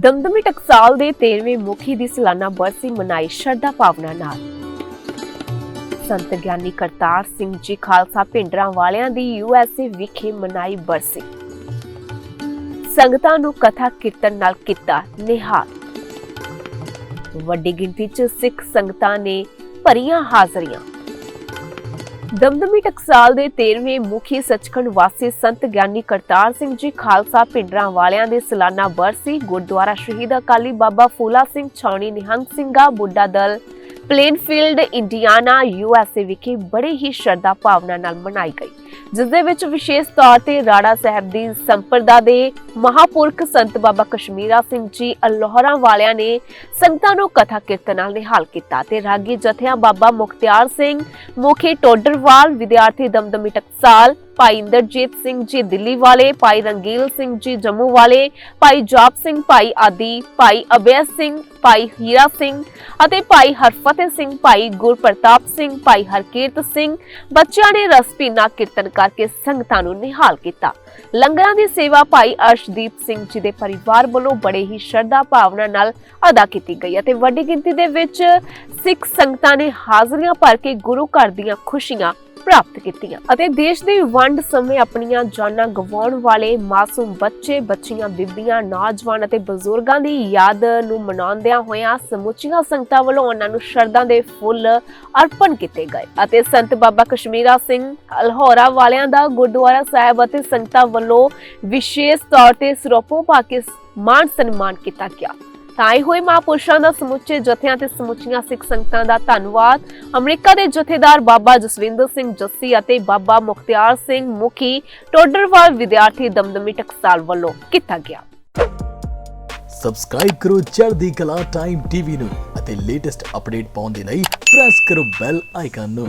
ਦਮਦਮੀ ਟਕਸਾਲ ਦੇ 13ਵੇਂ ਮੁਖੀ ਦੀ ਸਾਲਾਨਾ ਬਰਸੀ ਮਨਾਈ ਸ਼ਰਧਾ ਭਾਵਨਾ ਨਾਲ। ਸੰਤ ਗਿਆਨੀ ਕਰਤਾਰ ਸਿੰਘ ਜੀ ਖਾਲਸਾ ਪਿੰਡਰਾਂ ਵਾਲਿਆਂ ਦੀ ਯੂਐਸਏ ਵਿਖੇ ਮਨਾਈ ਬਰਸੀ। ਸੰਗਤਾਂ ਨੂੰ ਕਥਾ ਕੀਰਤਨ ਨਾਲ ਕੀਤਾ ਨਿਹਾਲ। ਵੱਡੀ ਗਿਣਤੀ 'ਚ ਸਿੱਖ ਸੰਗਤਾਂ ਨੇ ਭਰੀਆਂ ਹਾਜ਼ਰੀਆਂ। ਦਮਦਮੀ ਟਕਸਾਲ ਦੇ 13ਵੇਂ ਮੁਖੀ ਸੱਚਖੰਡ ਵਾਸੀ ਸੰਤ ਗਿਆਨੀ ਕਰਤਾਰ ਸਿੰਘ ਜੀ ਖਾਲਸਾ ਪਿੰਡਰਾਂ ਵਾਲਿਆਂ ਦੇ ਸਾਲਾਨਾ ਬਰਸੀ ਗੁਰਦੁਆਰਾ ਸ਼ਹੀਦ ਅਕਾਲੀ ਬਾਬਾ ਫੂਲਾ ਸਿੰਘ ਛਾਉਣੀ ਨਿਹੰਗ ਸਿੰਘਾ Budha Dal Plainfield Indiana USA ਵਿਖੇ ਬੜੇ ਹੀ ਸ਼ਰਧਾ ਭਾਵਨਾ ਨਾਲ ਮਨਾਈ ਗਈ ਜਿਸ ਦੇ ਵਿੱਚ ਵਿਸ਼ੇਸ਼ ਤੌਰ ਤੇ ਰਾੜਾ ਸਾਹਿਬ ਦੀ ਸੰਪਰਦਾ ਦੇ ਮਹਾਪੁਰਖ ਸੰਤ ਬਾਬਾ ਕਸ਼ਮੀਰਾ ਸਿੰਘ ਜੀ ਅਲੋਹਰਾ ਵਾਲਿਆਂ ਨੇ ਸੰਗਤਾਂ ਨੂੰ ਕਥਾ ਕੀਰਤਨ ਨਾਲ ਨਿਹਾਲ ਕੀਤਾ ਤੇ ਰਾਗੀ ਜਥਿਆਂ ਬਾਬਾ ਮੁਖਤਿਆਰ ਸਿੰਘ, ਮੁਖੀ ਟੋਡਰਵਾਲ ਵਿਦਿਆਰਥੀ ਦਮਦਮੀ ਟਕਸਾਲ ਭਾਈ ਇੰਦਰਜੀਤ ਸਿੰਘ ਜੀ ਦਿੱਲੀ ਵਾਲੇ, ਭਾਈ ਰੰਗੀਲ ਸਿੰਘ ਜੀ ਜੰਮੂ ਵਾਲੇ, ਭਾਈ ਜਾਪ ਸਿੰਘ, ਭਾਈ ਆਦੀ, ਭਾਈ ਅਬਿਆ ਸਿੰਘ, ਭਾਈ ਹੀਰਾ ਸਿੰਘ ਅਤੇ ਭਾਈ ਹਰਫਤਿਹ ਸਿੰਘ, ਭਾਈ ਗੁਰਪ੍ਰਤਾਪ ਸਿੰਘ, ਭਾਈ ਹਰਕੀਰਤ ਸਿੰਘ। ਬੱਚਿਆਂ ਨੇ ਰਸ ਕੀਰਤਨ ਕਰਕੇ ਸੰਗਤਾਂ ਨੂੰ ਨਿਹਾਲ ਕੀਤਾ। ਲੰਗਰਾਂ ਦੀ ਸੇਵਾ ਭਾਈ ਅਰਸ਼ਦੀਪ ਸਿੰਘ ਜੀ ਦੇ ਪਰਿਵਾਰ ਵੱਲੋਂ ਬੜੇ ਹੀ ਸ਼ਰਧਾ ਭਾਵਨਾ ਨਾਲ ਅਦਾ ਕੀਤੀ ਗਈ ਅਤੇ ਵੱਡੀ ਗਿਣਤੀ ਦੇ ਵਿੱਚ ਸਿੱਖ ਸੰਗਤਾਂ ਨੇ ਹਾਜ਼ਰੀਆਂ ਭਰ ਕੇ ਗੁਰੂ ਘਰ ਦੀਆਂ ਖੁਸ਼ੀਆਂ ਪ੍ਰਾਪਤ ਕੀਤੀਆਂ ਅਤੇ ਦੇਸ਼ ਦੀ ਵੰਡ ਸਮੇਂ ਆਪਣੀਆਂ ਜਾਨਾਂ ਗਵਾਉਣ ਵਾਲੇ ਮਾਸੂਮ ਬੱਚੇ, ਬੱਚੀਆਂ, ਬੀਬੀਆਂ, ਨੌਜਵਾਨ ਅਤੇ ਬਜ਼ੁਰਗਾਂ ਦੀ ਯਾਦ ਨੂੰ ਮਨਾਉਂਦਿਆਂ ਹੋਇਆਂ ਸਮੁੱਚੀਆਂ ਸੰਗਤਾਂ ਵੱਲੋਂ ਉਹਨਾਂ ਨੂੰ ਸ਼ਰਧਾ ਦੇ ਫੁੱਲ ਅਰਪਣ ਕੀਤੇ ਗਏ ਅਤੇ ਸੰਤ ਬਾਬਾ ਕਸ਼ਮੀਰਾ ਸਿੰਘ ਅਲਹੋਰਾ ਵਾਲਿਆਂ ਦਾ ਗੁਰਦੁਆਰਾ ਸਾਹਿਬ ਅਤੇ ਸੰਗਤਾਂ ਵੱਲੋਂ ਵਿਸ਼ੇਸ਼ ਤੌਰ ਤੇ ਸਰੋਪੋ ਪਾ ਕੇ ਮਾਣ ਸਨਮਾਨ ਕੀਤਾ ਗਿਆ। ਤਾਂ ਆਏ ਹੋਏ ਮਹਾਂਪੁਰਸ਼ਾਂ ਦਾ ਸਮੁੱਚੇ ਜਥਿਆਂ ਤੇ ਸਮੁੱਚੀਆਂ ਸਿੱਖ ਸੰਗਤਾਂ ਦਾ ਧੰਨਵਾਦ। ਅਮਰੀਕਾ ਦੇ ਜਥੇਦਾਰ ਬਾਬਾ ਜਸਵਿੰਦਰ ਸਿੰਘ ਜੱਸੀ ਅਤੇ ਬਾਬਾ ਮੁਖਤਿਆਰ ਸਿੰਘ ਮੁਖੀ ਟੋਡਰਵਾਲ ਵਿਦਿਆਰਥੀ ਦਮਦਮੀ ਟਕਸਾਲ ਵੱਲੋਂ ਕੀਤਾ ਗਿਆ। ਸਬਸਕ੍ਰਾਈਬ ਕਰੋ ਚੜ੍ਹਦੀ ਕਲਾ ਟਾਈਮ ਟੀਵੀ ਨੂੰ ਅਤੇ ਲੇਟੈਸਟ ਅਪਡੇਟ ਪਾਉਣ ਦੇ ਲਈ ਪ੍ਰੈਸ ਕਰੋ ਬੈਲ ਆਈਕਨ ਨੂੰ।